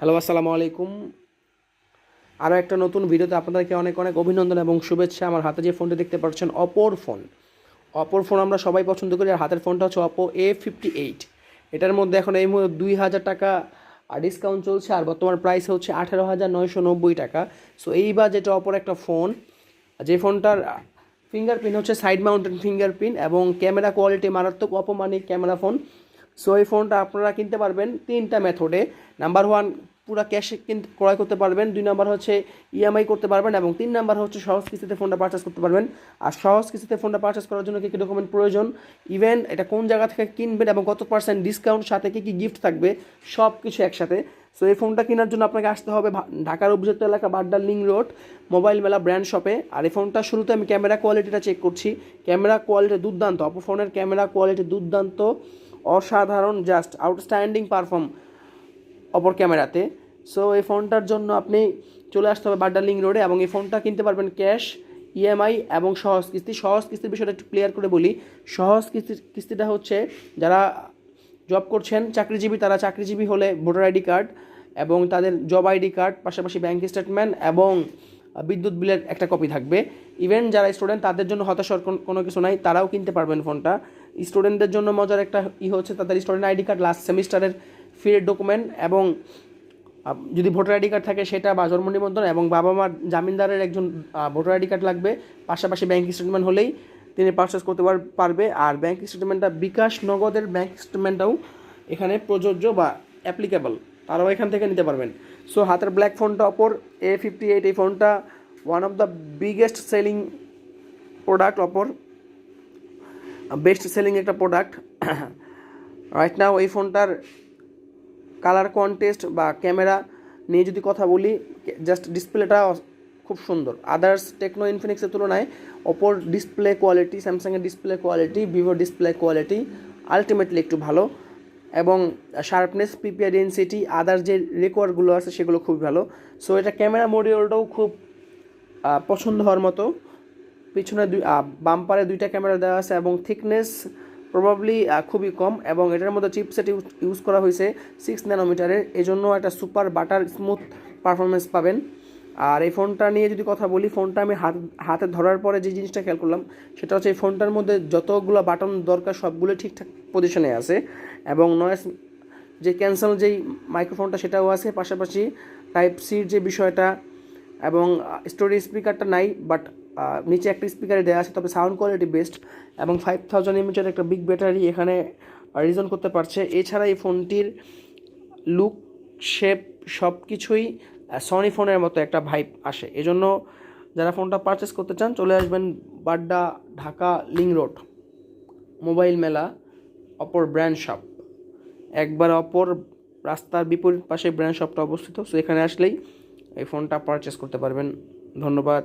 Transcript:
Hello আসসালামু আলাইকুম আরও একটা নতুন ভিডিওতে আপনাদেরকে অনেক অনেক অভিনন্দন এবং শুভেচ্ছা। আমার হাতে যে ফোনটি দেখতে পাচ্ছেন অপোর ফোন। অপোর ফোন আমরা সবাই পছন্দ করি, আর হাতের ফোনটা হচ্ছে অপো এ ফিফটি এইট এটার মধ্যে এখন এই মুহূর্তে দুই হাজার টাকা ডিসকাউন্ট চলছে, আর বর্তমান প্রাইস হচ্ছে আঠেরো হাজার নয়শো নব্বই টাকা। সো এইবার যেটা অপর একটা ফোন, যে ফোনটার ফিঙ্গারপ্রিন্ট হচ্ছে সাইড মাউন্টেন ফিঙ্গারপ্রিন্ট এবং ক্যামেরা কোয়ালিটি মারাত্মক অপমানিক ক্যামেরা ফোন সো এই ফোনটা আপনারা কিনতে পারবেন তিনটা মেথডে নাম্বার ওয়ান পুরো ক্যাশে ক্রয় করতে পারবেন। দুই নাম্বার হচ্ছে ইএমআই করতে পারবেন এবং তিন নাম্বার হচ্ছে সহজ কিস্তিতে ফোনটা পারচেস করতে পারবেন। আর সহজ কিস্তিতে ফোনটা পারচেস করার জন্য কী কী ডকুমেন্ট প্রয়োজন? ইভেন এটা কোন জায়গা থেকে কিনবেন এবং কত পার্সেন্ট ডিসকাউন্ট সাথে কী কী গিফট থাকবে সব কিছু একসাথে। সো এই ফোনটা কেনার জন্য আপনাকে আসতে হবে ঢাকার অভিজাত এলাকা Badda link road, mobile Mela brand শপে আর এই ফোনটা শুরুতে আমি ক্যামেরা কোয়ালিটিটা চেক করছি। ক্যামেরা কোয়ালিটি দুর্দান্ত, অপো ফোনের ক্যামেরা কোয়ালিটি দুর্দান্ত। অসাধারণ জাস্ট আউটস্ট্যান্ডিং পারফর্ম অপর ক্যামেরাতে। সো এই ফোনটার জন্য আপনি চলে আসতে হবে বাড্ডা লিং রোডে এবং এই ফোনটা কিনতে পারবেন ক্যাশ ইএমআই এবং সহজ কিস্তি। সহজ কিস্তির বিষয়টা একটু ক্লিয়ার করে বলি। সহজ কিস্তি কিস্তিটা হচ্ছে যারা জব করছেন, চাকরিজীবী, তারা চাকরিজীবী হলে ভোটার আইডি কার্ড এবং তাদের জব আইডি কার্ড, পাশাপাশি ব্যাংক স্টেটমেন্ট এবং বিদ্যুৎ বিলের একটা কপি থাকবে। ইভেন যারা স্টুডেন্ট তাদের জন্য হতাশার কোনো কিছু নাই, তারাও কিনতে পারবেন ফোনটা। স্টুডেন্টদের জন্য মজার একটা ই হচ্ছে তাদের স্টুডেন্ট আইডি কার্ড লাস্ট সেমিস্টারের ফির ডকুমেন্ট এবং যদি ভোটার আইডি কার্ড থাকে সেটা বা জন্ম নিবন্ধন এবং বাবা মার জামিনদারের একজন ভোটার আইডি কার্ড লাগবে। পাশাপাশি ব্যাঙ্ক স্টেটমেন্ট হলেই তিনি পারচেস করতে পার- পারবে। আর ব্যাঙ্ক স্টেটমেন্টটা বিকাশ নগদের ব্যাঙ্ক স্টেটমেন্টটাও এখানে প্রযোজ্য বা অ্যাপ্লিকেবল তারাও এখান থেকে নিতে পারবেন। সো হাতের ব্ল্যাক ফোনটা অপর এ ফিফটি এইট এই ফোনটা one of the biggest selling product অপর। বেস্ট সেলিং একটা প্রোডাক্ট রাইট নাও এই ফোনটার কালার কন্টেস্ট বা ক্যামেরা নিয়ে যদি কথা বলি জাস্ট ডিসপ্লেটা খুব সুন্দর। আদার্স টেকনো ইনফিনিক্সের তুলনায় ওপোর ডিসপ্লে কোয়ালিটি স্যামসাংয়ের ডিসপ্লে কোয়ালিটি ভিভোর ডিসপ্লে কোয়ালিটি আলটিমেটলি একটু ভালো এবং শার্পনেস পিপিআর ডেন্সিটি আদার্স যে রেকর্ডগুলো আছে সেগুলো খুবই ভালো। সো এটা ক্যামেরা মডিউলটাও খুব পছন্দ হওয়ার মতো। পিছনে দুই বাম্পারে দুইটা ক্যামেরা দেওয়া আছে এবং থিকনেস প্রবাবলি খুবই কম এবং এটার মধ্যে চিপসেট ইউজ করা হয়েছে সিক্স ন্যানোমিটারের এই জন্য একটা সুপার বাটার স্মুথ পারফরমেন্স পাবেন। আর এই ফোনটা নিয়ে যদি কথা বলি ফোনটা আমি হাত, হাতে ধরার পরে যে জিনিসটা খেয়াল করলাম, সেটা হচ্ছে এই ফোনটার মধ্যে যতগুলো বাটন দরকার সবগুলো ঠিকঠাক পজিশনে আছে এবং নয়েস যে ক্যান্সেল যেই মাইক্রোফোনটা সেটাও আছে পাশাপাশি টাইপ সির যে বিষয়টা এবং স্টোরি স্পিকারটা নাই বাট নিচে একটা স্পিকারে দেওয়া আছে, তবে সাউন্ড কোয়ালিটি বেস্ট এবং ফাইভ থাউজেন্ড এমএচের একটা বিগ ব্যাটারি এখানে রিজন করতে পারছে। এছাড়া এই ফোনটির লুক শেপ সব কিছুই সনি ফোনের মতো একটা ভাইব আসে। এজন্য যারা ফোনটা পারচেস করতে চান, চলে আসবেন Badda Dhaka link road mobile Mela অপর ব্র্যান্ড শপ একবার অপর রাস্তার বিপরীত পাশে ব্র্যান্ড শপটা অবস্থিত সো এখানে আসলেই এই ফোনটা পারচেস করতে পারবেন। ধন্যবাদ।